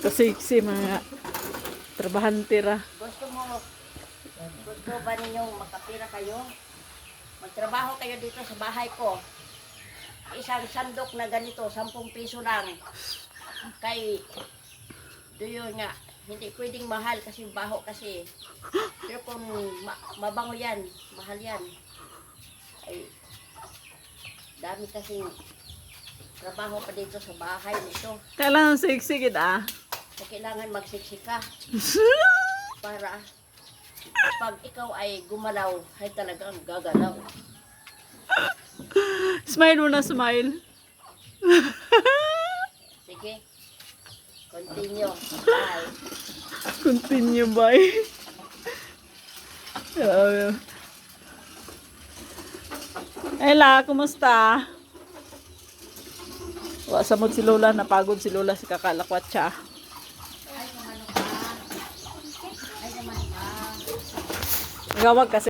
Kasiksi mga trabahante ra. gusto mo, gusto ba ninyong makapira kayo? Magtrabaho kayo dito sa bahay ko. Isang sandok na ganito, 10 piso lang. Kay, doyo nga, hindi pwedeng mahal kasi baho kasi. Pero kung ma- mabango yan, mahal yan. Ay, dami kasing trabaho pa dito sa bahay nito. Kailangan siksik ah. So, kailangan magsiksika para pag ikaw ay gumalaw, ay talagang gagalaw. smile mo na, smile. Sige. Continue. Bye. Continue, bye. Oo. Ella, kumusta? Wa samot si Lola, napagod si Lola si kakalakwat siya. Gawag kasi